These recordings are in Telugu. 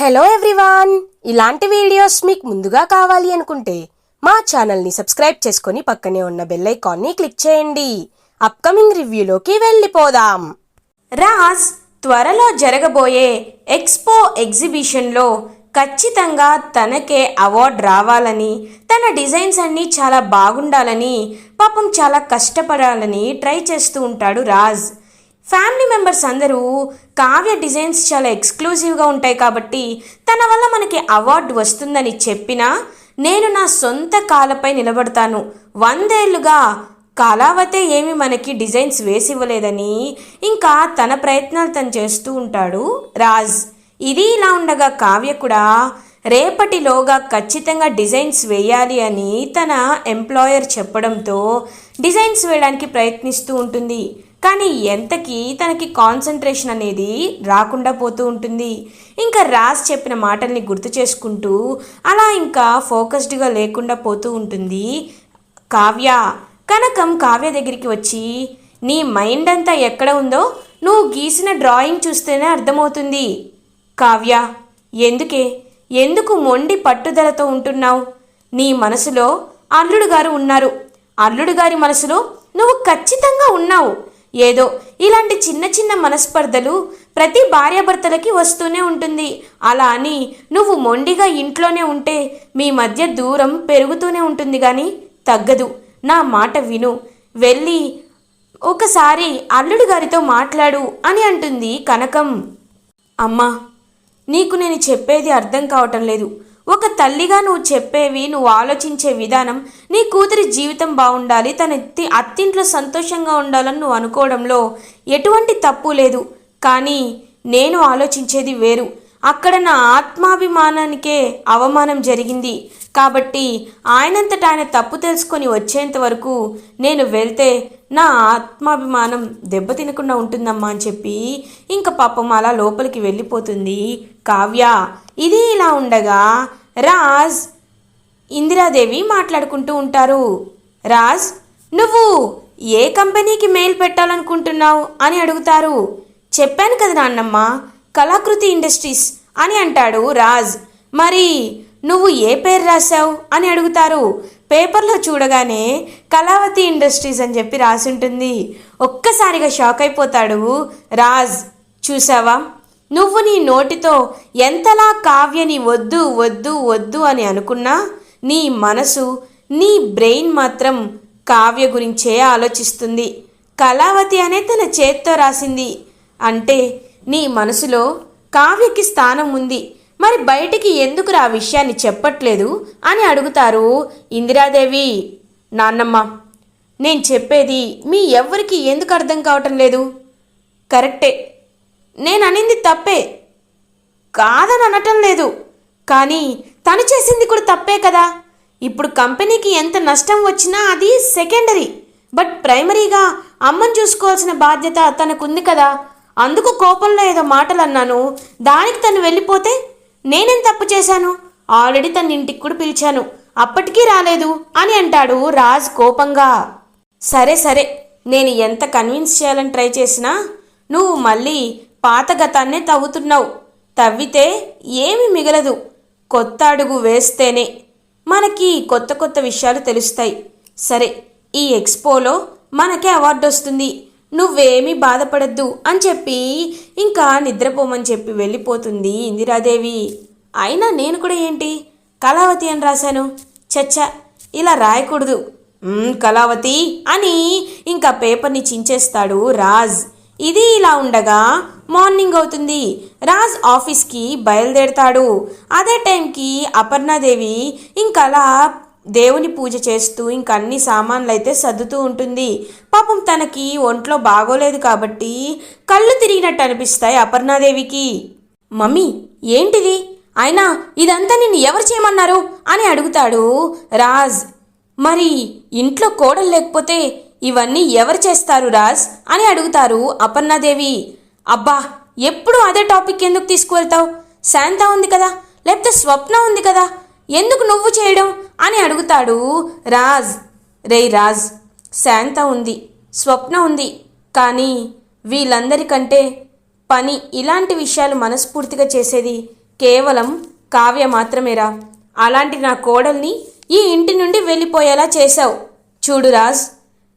హలో ఎవ్రీవాన్ ఇలాంటి వీడియోస్ మీకు ముందుగా కావాలి అనుకుంటే మా ఛానల్ని సబ్స్క్రైబ్ చేసుకొని పక్కనే ఉన్న బెల్ ఐకాన్ని క్లిక్ చేయండి. అప్కమింగ్ రివ్యూలోకి వెళ్ళిపోదాం. రాజ్ త్వరలో జరగబోయే ఎక్స్పో ఎగ్జిబిషన్లో ఖచ్చితంగా తనకే అవార్డు రావాలని తన డిజైన్స్ అన్నీ చాలా బాగుండాలని పాపం చాలా కష్టపడాలని ట్రై చేస్తూ ఉంటాడు రాజ్. ఫ్యామిలీ మెంబర్స్ అందరూ కావ్య డిజైన్స్ చాలా ఎక్స్క్లూజివ్గా ఉంటాయి కాబట్టి తన వల్ల మనకి అవార్డు వస్తుందని చెప్పినా నేను నా సొంత కాలపై నిలబడతాను. వందేళ్ళుగా కళావతే ఏమి మనకి డిజైన్స్ వేసివ్వలేదని ఇంకా తన ప్రయత్నాలు తను చేస్తూ ఉంటాడు. రాజ్ ఇది ఇలా ఉండగా కావ్య కూడా రేపటిలోగా ఖచ్చితంగా డిజైన్స్ వేయాలి అని తన ఎంప్లాయర్ చెప్పడంతో డిజైన్స్ వేయడానికి ప్రయత్నిస్తూ ఉంటుంది. కానీ ఎంతకి తనకి కాన్సన్ట్రేషన్ అనేది రాకుండా పోతూ ఉంటుంది. ఇంకా రాజ్ చెప్పిన మాటల్ని గుర్తు చేసుకుంటూ అలా ఇంకా ఫోకస్డ్గా లేకుండా పోతూ ఉంటుంది కావ్య. కనకం కావ్య దగ్గరికి వచ్చి నీ మైండ్ అంతా ఎక్కడ ఉందో నువ్వు గీసిన డ్రాయింగ్ చూస్తేనే అర్థమవుతుంది కావ్య. ఎందుకే? ఎందుకు మొండి పట్టుదలతో ఉంటున్నావు? నీ మనసులో అల్లుడు గారు ఉన్నారు. అల్లుడు గారి మనసులో నువ్వు ఖచ్చితంగా ఉన్నావు. ఏదో ఇలాంటి చిన్న చిన్న మనస్పర్ధలు ప్రతి భార్యాభర్తలకి వస్తూనే ఉంటుంది. అలా అని నువ్వు మొండిగా ఇంట్లోనే ఉంటే మీ మధ్య దూరం పెరుగుతూనే ఉంటుంది కానీ తగ్గదు. నా మాట విను. వెళ్ళి ఒకసారి అల్లుడు గారితో మాట్లాడు అని అంటుంది కనకం. అమ్మా నీకు నేను చెప్పేది అర్థం కావటం లేదు. ఒక తల్లిగా నువ్వు చెప్పేవి నువ్వు ఆలోచించే విధానం నీ కూతురి జీవితం బాగుండాలి తన అత్తింట్లో సంతోషంగా ఉండాలని నువ్వు అనుకోవడంలో ఎటువంటి తప్పు లేదు. కానీ నేను ఆలోచించేది వేరు. అక్కడ నా ఆత్మాభిమానానికే అవమానం జరిగింది. కాబట్టి ఆయనంతట ఆయన తప్పు తెలుసుకొని వచ్చేంత వరకు నేను వెళ్తే నా ఆత్మాభిమానం దెబ్బతినకుండా ఉంటుందమ్మా అని చెప్పి ఇంకా పాపం అలా లోపలికి వెళ్ళిపోతుంది. కావ్య. ఇది ఇలా ఉండగా రాజ్ ఇందిరాదేవి మాట్లాడుకుంటూ ఉంటారు. రాజ్ నువ్వు ఏ కంపెనీకి మెయిల్ పెట్టాలనుకుంటున్నావు? అని అడుగుతారు. చెప్పాను కదా నాన్నమ్మ కళాకృతి ఇండస్ట్రీస్ అని అంటాడు రాజ్. మరి నువ్వు ఏ పేరు రాశావు? అని అడుగుతారు. పేపర్లో చూడగానే కళావతి ఇండస్ట్రీస్ అని చెప్పి రాసి ఉంటుంది. ఒక్కసారిగా షాక్ అయిపోతాడు రాజ్. చూసావా నువ్వు నీ నోటితో ఎంతలా కావ్యని వద్దు వద్దు వద్దు అని అనుకున్నా నీ మనసు నీ బ్రెయిన్ మాత్రం కావ్య గురించే ఆలోచిస్తుంది. కళావతి అనే తన చేత్తో రాసింది. అంటే నీ మనసులో కావ్యకి స్థానం ఉంది. మరి బయటికి ఎందుకు ఆ విషయాన్ని చెప్పట్లేదు అని అడుగుతారు ఇందిరాదేవి. నాన్నమ్మ నేను చెప్పేది మీ ఎవ్వరికి ఎందుకు అర్థం కావటం లేదు? కరెక్టే. నేను అనింది తప్పే. కాదని అనటం లేదు. కానీ తను చేసింది కూడా తప్పే కదా. ఇప్పుడు కంపెనీకి ఎంత నష్టం వచ్చినా అది సెకండరీ. బట్ ప్రైమరీగా అమ్మని చూసుకోవాల్సిన బాధ్యత తనకుంది కదా. అందుకు కోపంలో ఏదో మాటలు అన్నాను దానికి తను వెళ్ళిపోతే నేనేం తప్పు చేశాను? ఆల్రెడీ తన ఇంటికి కూడా పిలిచాను. అప్పటికీ రాలేదు అని అంటాడు రాజ్ కోపంగా. సరే సరే. నేను ఎంత కన్విన్స్ చేయాలని ట్రై చేసినా నువ్వు మళ్ళీ పాత గతాన్నే తవ్వుతున్నావు. తవ్వితే ఏమి మిగలదు. కొత్త అడుగు వేస్తేనే మనకి కొత్త కొత్త విషయాలు తెలుస్తాయి. సరే ఈ ఎక్స్పోలో మనకే అవార్డు వస్తుంది. నువ్వేమీ బాధపడద్దు అని చెప్పి ఇంకా నిద్రపోమని చెప్పి వెళ్ళిపోతుంది ఇందిరాదేవి. అయినా నేను కూడా ఏంటి? కళావతి అని రాశాను. చచ్చ ఇలా రాయకూడదు. కళావతి అని ఇంకా పేపర్ని చించేస్తాడు రాజ్. ఇది ఇలా ఉండగా మార్నింగ్ అవుతుంది. రాజ్ ఆఫీస్కి బయలుదేరతాడు. అదే టైంకి అపర్ణాదేవి ఇంకలా అలా దేవుని పూజ చేస్తూ ఇంక అన్ని సామాన్లు అయితే సర్దుతూ ఉంటుంది. పాపం తనకి ఒంట్లో బాగోలేదు కాబట్టి కళ్ళు తిరిగినట్టు అనిపిస్తాయి అపర్ణాదేవికి మమ్మీ ఏంటిది? అయినా ఇదంతా నిన్ను ఎవరు చేయమన్నారు? అని అడుగుతాడు రాజ్. మరి ఇంట్లో కోడలు లేకపోతే ఇవన్నీ ఎవరు చేస్తారు రాజ్? అని అడుగుతారు అపర్ణాదేవి. అబ్బా ఎప్పుడు అదే టాపిక్ ఎందుకు తీసుకువెళ్తావు? శాంత ఉంది కదా లేకపోతే స్వప్న ఉంది కదా ఎందుకు నువ్వు చేయడం? అని అడుగుతాడు రాజ్. రేయ్ రాజ్ శాంత ఉంది స్వప్న ఉంది కానీ వీళ్ళందరికంటే పని ఇలాంటి విషయాలు మనస్ఫూర్తిగా చేసేది కేవలం కావ్య మాత్రమేరా అలాంటి నా కోడల్ని ఈ ఇంటి నుండి వెళ్ళిపోయేలా చేశావు. చూడు రాజ్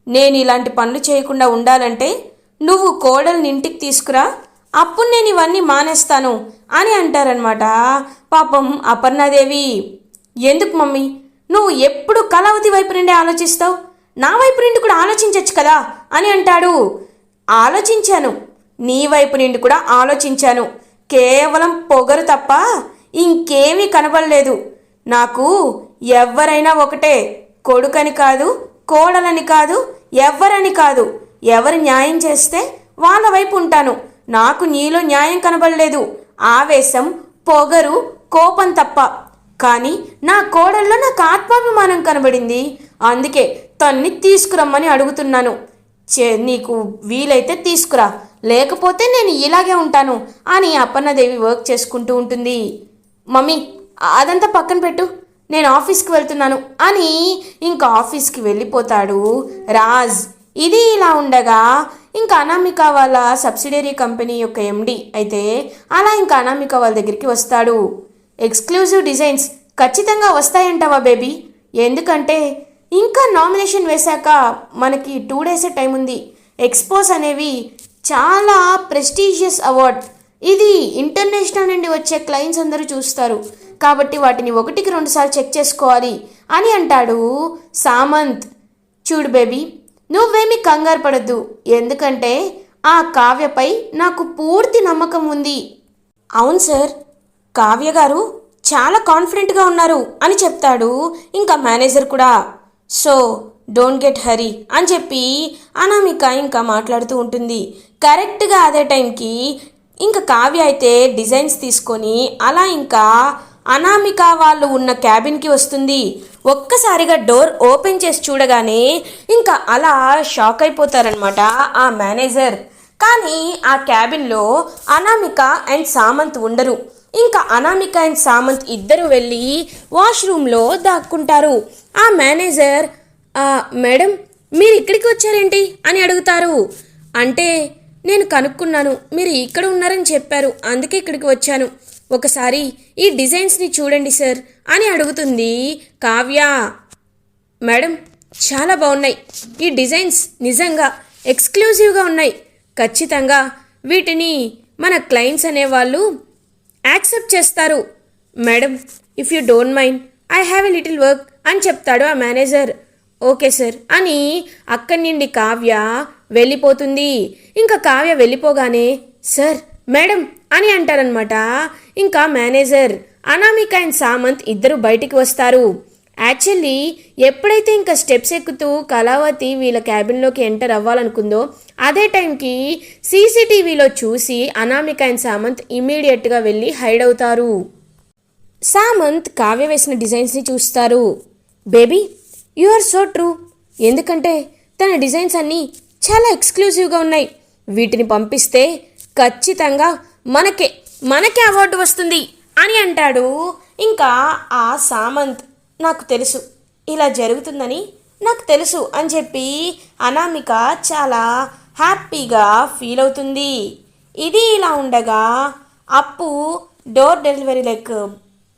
నేను ఇలాంటి పనులు చేయకుండా ఉండాలంటే నువ్వు కోడల్ని ఇంటికి తీసుకురా అప్పుడు నేను ఇవన్నీ మానేస్తాను అని అంటారనమాట పాపం అపర్ణాదేవి ఎందుకు మమ్మీ? నువ్వు ఎప్పుడు కళావతి వైపు నుండి ఆలోచిస్తావు? నా వైపు నుండి కూడా ఆలోచించవచ్చు కదా? అని అంటాడు. ఆలోచించాను. నీ వైపు నుండి కూడా ఆలోచించాను. కేవలం పొగరు తప్ప ఇంకేమీ కనబడలేదు. నాకు ఎవరైనా ఒకటే కొడుకని కాదు కోడలని కాదు ఎవ్వరని కాదు. ఎవరు న్యాయం చేస్తే వాళ్ళ వైపు ఉంటాను. నాకు నీలో న్యాయం కనబడలేదు. ఆవేశం పొగరు కోపం తప్ప. కానీ నా కోడల్లో నాకు ఆత్మాభిమానం కనబడింది. అందుకే తన్ని తీసుకురమ్మని అడుగుతున్నాను. చే నీకు వీలైతే తీసుకురా. లేకపోతే నేను ఇలాగే ఉంటాను అని అప్పన్నదేవి వర్క్ చేసుకుంటూ ఉంటుంది. మమ్మీ అదంతా పక్కన పెట్టు. నేను ఆఫీస్కి వెళ్తున్నాను అని ఇంకా ఆఫీస్కి వెళ్ళిపోతాడు రాజ్. ఇది ఇలా ఉండగా ఇంకా అనామిక వాళ్ళ సబ్సిడరీ కంపెనీ యొక్క ఎండి అయితే అలా ఇంకా అనామిక వాళ్ళ దగ్గరికి వస్తాడు. ఎక్స్క్లూజివ్ డిజైన్స్ ఖచ్చితంగా వస్తాయంటావా బేబీ? ఎందుకంటే ఇంకా నామినేషన్ వేశాక మనకి టూ డేసే టైం ఉంది. ఎక్స్పోస్ అనేవి చాలా ప్రెస్టీజియస్ అవార్డ్ ఇది ఇంటర్నేషనల్ నుండి వచ్చే క్లయింట్స్ అందరూ చూస్తారు. కాబట్టి వాటిని ఒకటికి రెండుసార్లు చెక్ చేసుకోవాలి అని అంటాడు సామంత్. చూడు బేబీ నువ్వేమీ కంగారు పడద్దు. ఎందుకంటే ఆ కావ్యపై నాకు పూర్తి నమ్మకం ఉంది. అవును సార్ కావ్య గారు చాలా కాన్ఫిడెంట్గా ఉన్నారు అని చెప్తాడు ఇంకా మేనేజర్ కూడా. సో డోంట్ గెట్ హరీ అని చెప్పి అనామిక ఇంకా మాట్లాడుతూ ఉంటుంది. కరెక్ట్గా అదే టైంకి ఇంకా కావ్య అయితే డిజైన్స్ తీసుకొని అలా ఇంకా అనామిక వాళ్ళు ఉన్న క్యాబిన్కి వస్తుంది. ఒక్కసారిగా డోర్ ఓపెన్ చేసి చూడగానే ఇంకా అలా షాక్ అయిపోతారనమాట ఆ మేనేజర్. కానీ ఆ క్యాబిన్లో అనామిక అండ్ సామంత్ ఉండరు. ఇంకా అనామిక అండ్ సామంత్ ఇద్దరు వెళ్ళి వాష్రూమ్లో దాక్కుంటారు. ఆ మేనేజర్ మేడం మీరు ఇక్కడికి వచ్చారేంటి? అని అడుగుతారు. అంటే నేను కనుక్కున్నాను మీరు ఇక్కడ ఉన్నారని చెప్పారు అందుకే ఇక్కడికి వచ్చాను. ఒకసారి ఈ డిజైన్స్ని చూడండి సార్ అని అడుగుతుంది కావ్య. మేడం చాలా బాగున్నాయి ఈ డిజైన్స్ నిజంగా ఎక్స్క్లూజివ్గా ఉన్నాయి. ఖచ్చితంగా వీటిని మన క్లయింట్స్ అనేవాళ్ళు యాక్సెప్ట్ చేస్తారు. Madam if you don't mind I have a little work అని చెప్తాడు ఆ మేనేజర్. ఓకే సార్ అని అక్కడి నుండి కావ్య వెళ్ళిపోతుంది. ఇంకా కావ్య వెళ్ళిపోగానే సార్ మేడం అని అంటారనమాట ఇంకా మేనేజర్ అనామిక అండ్ సామంత్ ఇద్దరు బయటికి వస్తారు. యాక్చువల్లీ ఎప్పుడైతే ఇంకా స్టెప్స్ ఎక్కుతూ కళావతి వీళ్ళ క్యాబిన్లోకి ఎంటర్ అవ్వాలనుకుందో అదే టైంకి సీసీటీవీలో చూసి అనామిక అండ్ సామంత్ ఇమీడియట్గా వెళ్ళి హైడ్ అవుతారు. సామంత్ కావ్య వేసిన డిజైన్స్ని చూస్తారు. Baby you are so true. ఎందుకంటే తన డిజైన్స్ అన్నీ చాలా ఎక్స్క్లూజివ్గా ఉన్నాయి. వీటిని పంపిస్తే ఖచ్చితంగా మనకే మనకే అవార్డు వస్తుంది అని అంటాడు. ఇంకా ఆ సామంత్ నాకు తెలుసు ఇలా జరుగుతుందని నాకు తెలుసు అని చెప్పి అనామిక చాలా హ్యాపీగా ఫీల్ అవుతుంది. ఇది ఇలా ఉండగా Appu door delivery like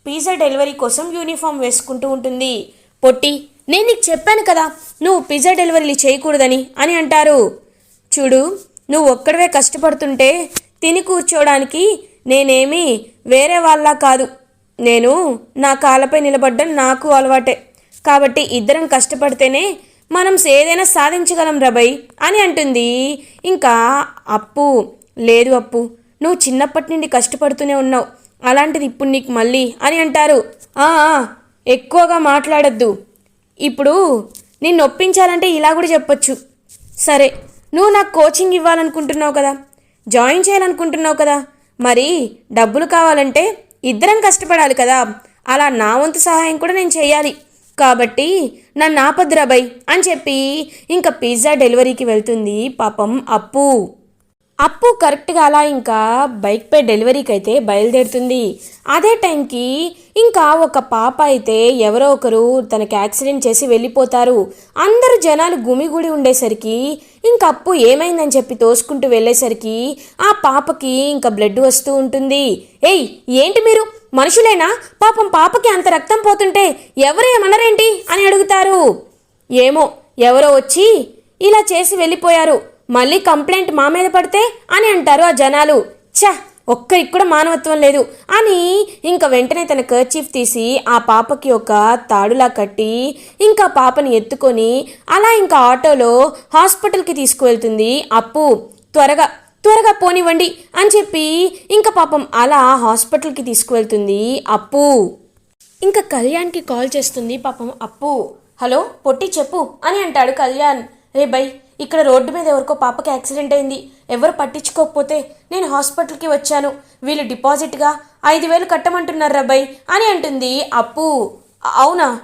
pizza delivery కోసం యూనిఫామ్ వేసుకుంటూ ఉంటుంది. పొట్టి నేను నీకు చెప్పాను కదా నువ్వు పిజ్జా డెలివరీలు చేయకూడదని అని అంటారు. చూడు నువ్వు ఒక్కడవే కష్టపడుతుంటే తిని కూర్చోడానికి నేనేమి వేరే వాళ్ళ కాదు. నేను నా కాళ్ళపై నిలబడ్డం నాకు అలవాటే. కాబట్టి ఇద్దరం కష్టపడితేనే మనం ఏదైనా సాధించగలం రబై అని అంటుంది. ఇంకా అప్పు. లేదు అప్పు. నువ్వు చిన్నప్పటి నుండి కష్టపడుతూనే ఉన్నావు. అలాంటిది ఇప్పుడు నీకు మళ్ళీ అని అంటారు. ఎక్కువగా మాట్లాడద్దు. ఇప్పుడు నిన్ను ఒప్పించాలంటే ఇలా కూడా చెప్పొచ్చు. సరే. నువ్వు నాకు కోచింగ్ ఇవ్వాలనుకుంటున్నావు కదా. జాయిన్ చేయాలనుకుంటున్నావు కదా. మరి డబ్బులు కావాలంటే ఇద్దరం కష్టపడాలి కదా. అలా నా వంతు సహాయం కూడా నేను చేయాలి. కాబట్టి నన్ను ఆపద్రాబై అని చెప్పి ఇంకా పిజ్జా డెలివరీకి వెళ్తుంది పాపం అప్పు. అప్పు కరెక్ట్గా అలా ఇంకా బైక్పై డెలివరీకి అయితే బయలుదేరుతుంది. అదే టైంకి ఇంకా ఒక పాప అయితే ఎవరో ఒకరు తనకి యాక్సిడెంట్ చేసి వెళ్ళిపోతారు. అందరూ జనాలు గుమిగూడి ఉండేసరికి ఇంకా అప్పు ఏమైందని చెప్పి తోసుకుంటూ వెళ్ళేసరికి ఆ పాపకి ఇంకా బ్లడ్ వస్తూ ఉంటుంది. ఏయ్ ఏంటి మీరు? మనుషులేనా? పాపం పాపకి అంత రక్తం పోతుంటే ఎవరు ఏమనరేంటి అని అడుగుతారు. ఏమో ఎవరో వచ్చి ఇలా చేసి వెళ్ళిపోయారు. మళ్ళీ కంప్లైంట్ మా మీద పడితే అని అంటారు ఆ జనాలు. ఛ! ఒక్కరికి కూడా మానవత్వం లేదు. అని ఇంకా వెంటనే తన కర్చీఫ్ తీసి ఆ పాపకి ఒక తాడులా కట్టి ఇంకా పాపని ఎత్తుకొని అలా ఇంకా ఆటోలో హాస్పిటల్కి తీసుకువెళ్తుంది. అప్పు త్వరగా త్వరగా పోనివ్వండి అని చెప్పి ఇంకా పాపం అలా హాస్పిటల్కి తీసుకువెళ్తుంది అప్పు. ఇంకా కళ్యాణ్కి కాల్ చేస్తుంది పాపం అప్పు. హలో పొట్టి చెప్పు అని అంటాడు కళ్యాణ్. రే బై ఇక్కడ రోడ్డు మీద ఎవరికో పాపకి యాక్సిడెంట్ అయింది. ఎవరు పట్టించుకోకపోతే నేను హాస్పిటల్కి వచ్చాను. వీళ్ళు డిపాజిట్గా ఐదు వేలు కట్టమంటున్నారు రబ్బై అని అంటుంది అప్పు. అవునా?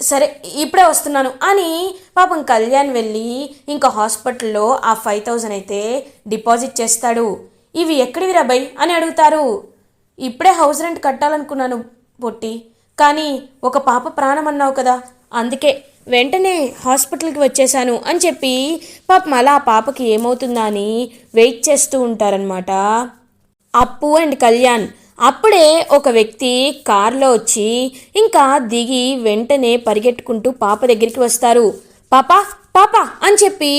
సరే ఇప్పుడే వస్తున్నాను. అని పాపం కళ్యాణ్ వెళ్ళి ఇంకా హాస్పిటల్లో ఆ ఫైవ్ థౌజండ్ అయితే డిపాజిట్ చేస్తాడు. ఇవి ఎక్కడివి రబాయ్ అని అడుగుతారు. ఇప్పుడే హౌస్ రెంట్ కట్టాలనుకున్నాను పొట్టి కానీ ఒక పాప ప్రాణం అన్నావు కదా అందుకే. వెంటనే హాస్పిటల్కి వచ్చేసాను అని చెప్పి పాపం అలా ఆ పాపకి ఏమవుతుందా అని వెయిట్ చేస్తూ ఉంటారనమాట అప్పు అండ్ కళ్యాణ్. అప్పుడే ఒక వ్యక్తి కారులో వచ్చి ఇంకా దిగి వెంటనే పరిగెట్టుకుంటూ పాప దగ్గరికి వస్తారు. పాప పాప అని చెప్పి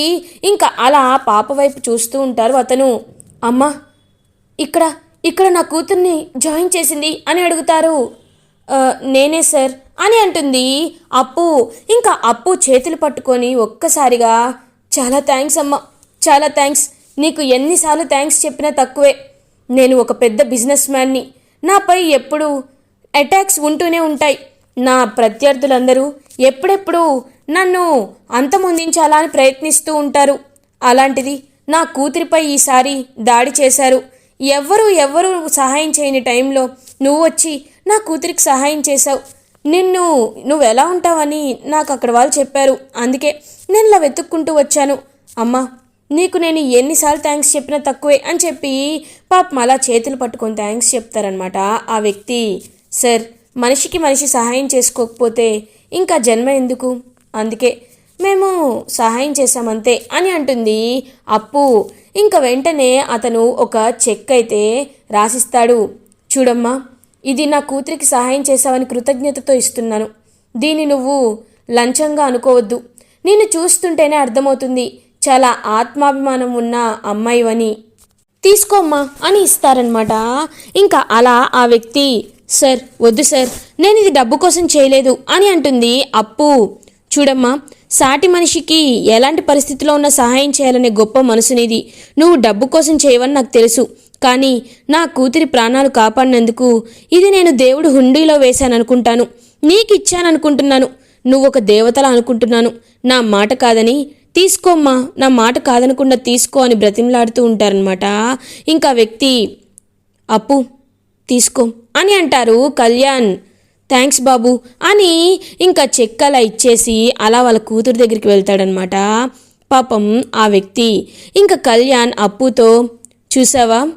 ఇంకా అలా పాప వైపు చూస్తూ ఉంటారు అతను. అమ్మ ఇక్కడ ఇక్కడ నా కూతుర్ని జాయిన్ చేసింది అని అడుగుతారు. నేనే సార్ అని అంటుంది. అప్పు ఇంకా అప్పు చేతులు పట్టుకొని ఒక్కసారిగా చాలా థ్యాంక్స్ అమ్మ చాలా థ్యాంక్స్ నీకు ఎన్నిసార్లు థ్యాంక్స్ చెప్పినా తక్కువే. నేను ఒక పెద్ద బిజినెస్ మ్యాన్ని. నాపై ఎప్పుడు అటాక్స్ ఉంటూనే ఉంటాయి. నా ప్రత్యర్థులందరూ ఎప్పుడెప్పుడు నన్ను అంతమొందించాలా అని ప్రయత్నిస్తూ ఉంటారు. అలాంటిది నా కూతురిపై ఈసారి దాడి చేశారు. ఎవ్వరూ ఎవ్వరూ సహాయం చేయని టైంలో నువ్వు వచ్చి నా కూతురికి సహాయం చేశావు. నిన్ను నువ్వు ఎలా ఉంటావని నాకు అక్కడ వాళ్ళు చెప్పారు. అందుకే నేను ఇలా వెతుక్కుంటూ వచ్చాను. అమ్మా నీకు నేను ఎన్నిసార్లు థ్యాంక్స్ చెప్పినా తక్కువే అని చెప్పి పాపం అలా చేతులు పట్టుకొని థ్యాంక్స్ చెప్తారనమాట ఆ వ్యక్తి. సార్ మనిషికి మనిషి సహాయం చేసుకోకపోతే ఇంకా జన్మ ఎందుకు? అందుకే మేము సహాయం చేశామంతే అని అంటుంది అప్పు. ఇంకా వెంటనే అతను ఒక చెక్ అయితే రాసిస్తాడు. చూడమ్మా. ఇది నా కూతురికి సహాయం చేశావని కృతజ్ఞతతో ఇస్తున్నాను. దీన్ని నువ్వు లంచంగా అనుకోవద్దు. నిన్ను చూస్తుంటేనే అర్థమవుతుంది. చాలా ఆత్మాభిమానం ఉన్న అమ్మాయివని. తీసుకోమ్మా అని ఇస్తారనమాట ఇంకా అలా ఆ వ్యక్తి సార్ వద్దు సార్ నేను ఇది డబ్బు కోసం చేయలేదు అని అంటుంది అప్పు. చూడమ్మా సాటి మనిషికి ఎలాంటి పరిస్థితిలో ఉన్న సహాయం చేయాలనే గొప్ప మనసునిది. నువ్వు డబ్బు కోసం చేయవని నాకు తెలుసు. కానీ నా కూతురి ప్రాణాలు కాపాడినందుకు ఇది నేను దేవుడు హుండీలో వేశాననుకుంటాను. అనుకుంటాను నీకు నువ్వు ఒక దేవతలా అనుకుంటున్నాను. నా మాట కాదని తీసుకోమ్మా. నా మాట కాదనకుండా తీసుకో అని బ్రతిమలాడుతూ ఉంటారనమాట ఇంకా వ్యక్తి అప్పు తీసుకో అని అంటారు కళ్యాణ్. థ్యాంక్స్ బాబు అని ఇంకా చెక్ అలా ఇచ్చేసి అలా వాళ్ళ కూతురు దగ్గరికి వెళ్తాడనమాట పాపం ఆ వ్యక్తి. ఇంకా కళ్యాణ్ అప్పుతో చూసావా?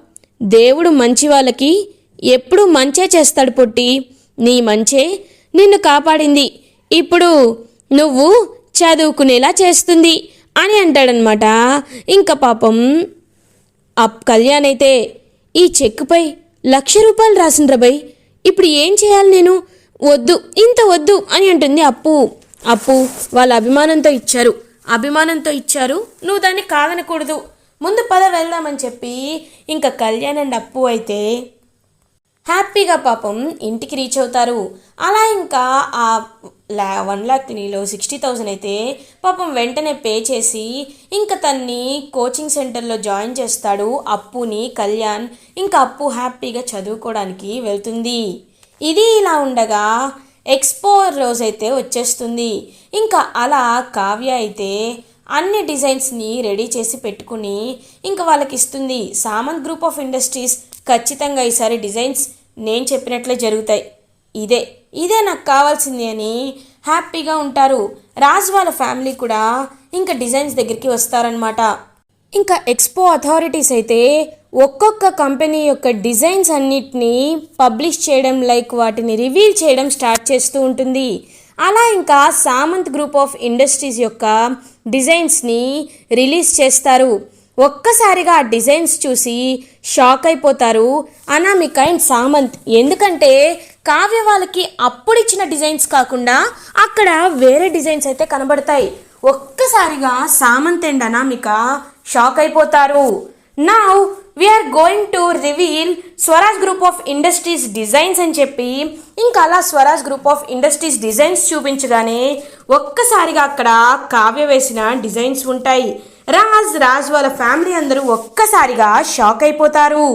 దేవుడు మంచి వాళ్ళకి ఎప్పుడూ మంచే చేస్తాడు పొట్టి. నీ మంచే నిన్ను కాపాడింది. ఇప్పుడు నువ్వు చదువుకునేలా చేస్తుంది అని అంటాడనమాట. ఇంకా పాపం అప్ కళ్యాణ్ అయితే ఈ చెక్కుపై లక్ష రూపాయలు రాసిండ్రా బై. ఇప్పుడు ఏం చేయాలి నేను? వద్దు ఇంత వద్దు అని అంటుంది అప్పు. అప్పు వాళ్ళ అభిమానంతో ఇచ్చారు. అభిమానంతో ఇచ్చారు. నువ్వు దాన్ని కాదనకూడదు. ముందు పద వెళ్దామని చెప్పి ఇంకా కళ్యాణ్ అండ్ అప్పు అయితే హ్యాపీగా పాపం ఇంటికి రీచ్ అవుతారు. అలా ఇంకా ఆ లా వన్ ల్యాక్ నీలో సిక్స్టీ థౌజండ్ అయితే పాపం వెంటనే పే చేసి ఇంకా తన్ని కోచింగ్ సెంటర్లో జాయిన్ చేస్తాడు అప్పుని కళ్యాణ్. ఇంకా అప్పు హ్యాపీగా చదువుకోవడానికి వెళ్తుంది. ఇది ఇలా ఉండగా ఎక్స్పో రోజైతే వచ్చేస్తుంది. ఇంకా అలా కావ్య అయితే అన్ని డిజైన్స్ని రెడీ చేసి పెట్టుకుని ఇంకా వాళ్ళకి ఇస్తుంది సామంత్ గ్రూప్ ఆఫ్ ఇండస్ట్రీస్ ఖచ్చితంగా ఈసారి డిజైన్స్ నేను చెప్పినట్లే జరుగుతాయి. ఇదే ఇదే నాకు కావాల్సింది అని హ్యాపీగా ఉంటారు. రాజు వాళ్ళ ఫ్యామిలీ కూడా ఇంకా డిజైన్స్ దగ్గరికి వస్తారనమాట ఇంకా ఎక్స్పో అథారిటీస్ అయితే ఒక్కొక్క కంపెనీ యొక్క డిజైన్స్ అన్నిటినీ పబ్లిష్ చేయడం లైక్ వాటిని రివీల్ చేయడం స్టార్ట్ చేస్తూ ఉంటుంది. అలా ఇంకా సామంత్ గ్రూప్ ఆఫ్ ఇండస్ట్రీస్ యొక్క డిజైన్స్ని రిలీజ్ చేస్తారు. ఒక్కసారిగా ఆ డిజైన్స్ చూసి షాక్ అయిపోతారు అనామిక అండ్ సామంత్. ఎందుకంటే కావ్య వాళ్ళకి అప్పుడు ఇచ్చిన డిజైన్స్ కాకుండా అక్కడ వేరే డిజైన్స్ అయితే కనబడతాయి. ఒక్కసారిగా సామంత్ అండ్ అనామిక షాక్ అయిపోతారు. నా we're going to reveal Swaraj group of industries designs అని చెప్పి ఇంకా అలా Swaraj group of industries designs చూపించగానే ఒక్కసారిగా అక్కడ కావ్య వేసిన డిజైన్స్ ఉంటాయి. రాజ్ రాజ్ వాళ్ళ ఫ్యామిలీ అందరూ ఒక్కసారిగా షాక్ అయిపోతారు.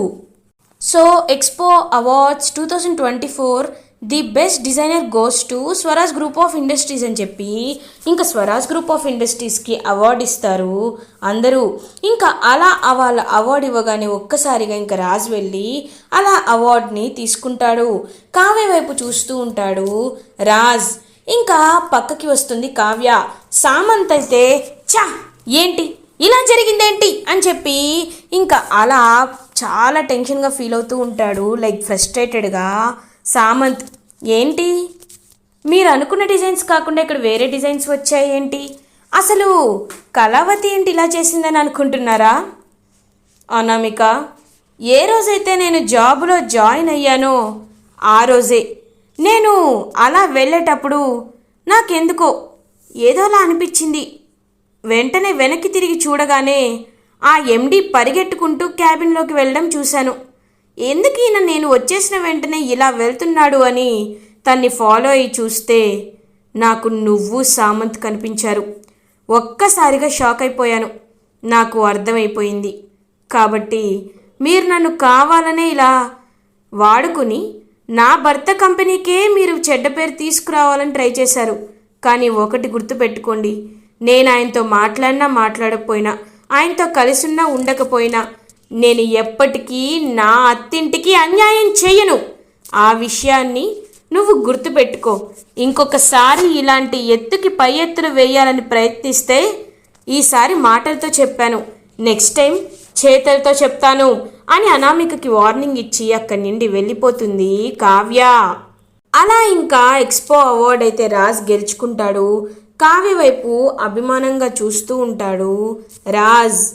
So expo awards two thousand twenty four the best designer goes to Swaraj group of industries అని చెప్పి ఇంకా స్వరాజ్ గ్రూప్ ఆఫ్ ఇండస్ట్రీస్కి అవార్డు ఇస్తారు. అందరూ ఇంకా అలా వాళ్ళ అవార్డు ఇవ్వగానే ఒక్కసారిగా ఇంకా రాజు వెళ్ళి అలా అవార్డుని తీసుకుంటాడు. కావ్య వైపు చూస్తూ ఉంటాడు. రాజ్ ఇంకా పక్కకి వస్తుంది కావ్య. సామంత్ అయితే చా ఏంటి? ఇలా జరిగిందేంటి? అని చెప్పి ఇంకా అలా చాలా టెన్షన్గా ఫీల్ అవుతూ ఉంటాడు. లైక్ ఫ్రస్ట్రేటెడ్గా సామంత్ ఏంటి? మీరు అనుకున్న డిజైన్స్ కాకుండా ఇక్కడ వేరే డిజైన్స్ వచ్చాయి ఏంటి? అసలు కళావతి ఏంటి ఇలా చేసిందని అనుకుంటున్నారా? అనామిక ఏ రోజైతే నేను జాబ్లో జాయిన్ అయ్యానో ఆ రోజే నేను అలా వెళ్ళేటప్పుడు నాకెందుకో ఏదోలా అనిపించింది. వెంటనే వెనక్కి తిరిగి చూడగానే ఆ ఎండి పరిగెట్టుకుంటూ క్యాబిన్లోకి వెళ్ళడం చూశాను. ఎందుకు ఈయన నేను వచ్చేసిన వెంటనే ఇలా వెళ్తున్నాడు అని తన్ని ఫాలో అయ్యి చూస్తే నాకు నువ్వు సామంత్ కనిపించారు. ఒక్కసారిగా షాక్ అయిపోయాను. నాకు అర్థమైపోయింది. కాబట్టి మీరు నన్ను కావాలనే ఇలా వాడుకుని నా భర్త కంపెనీకే మీరు చెడ్డ పేరు తీసుకురావాలని ట్రై చేశారు. కానీ ఒకటి గుర్తుపెట్టుకోండి. నేను ఆయనతో మాట్లాడినా మాట్లాడకపోయినా ఆయనతో కలిసున్నా ఉండకపోయినా నేను ఎప్పటికీ నా అత్తింటికి అన్యాయం చెయ్యను ఆ విషయాన్ని నువ్వు గుర్తుపెట్టుకో. ఇంకొకసారి ఇలాంటి ఎత్తుకి పై ఎత్తులు వేయాలని ప్రయత్నిస్తే ఈసారి మాటలతో చెప్పాను. నెక్స్ట్ టైం చేతలతో చెప్తాను అని అనామికకి వార్నింగ్ ఇచ్చి అక్కడి నుండి వెళ్ళిపోతుంది కావ్య. అలా ఇంకా ఎక్స్పో అవార్డ్ అయితే రాజ్ గెలుచుకుంటాడు. కావ్య వైపు అభిమానంగా చూస్తూ ఉంటాడు రాజ్.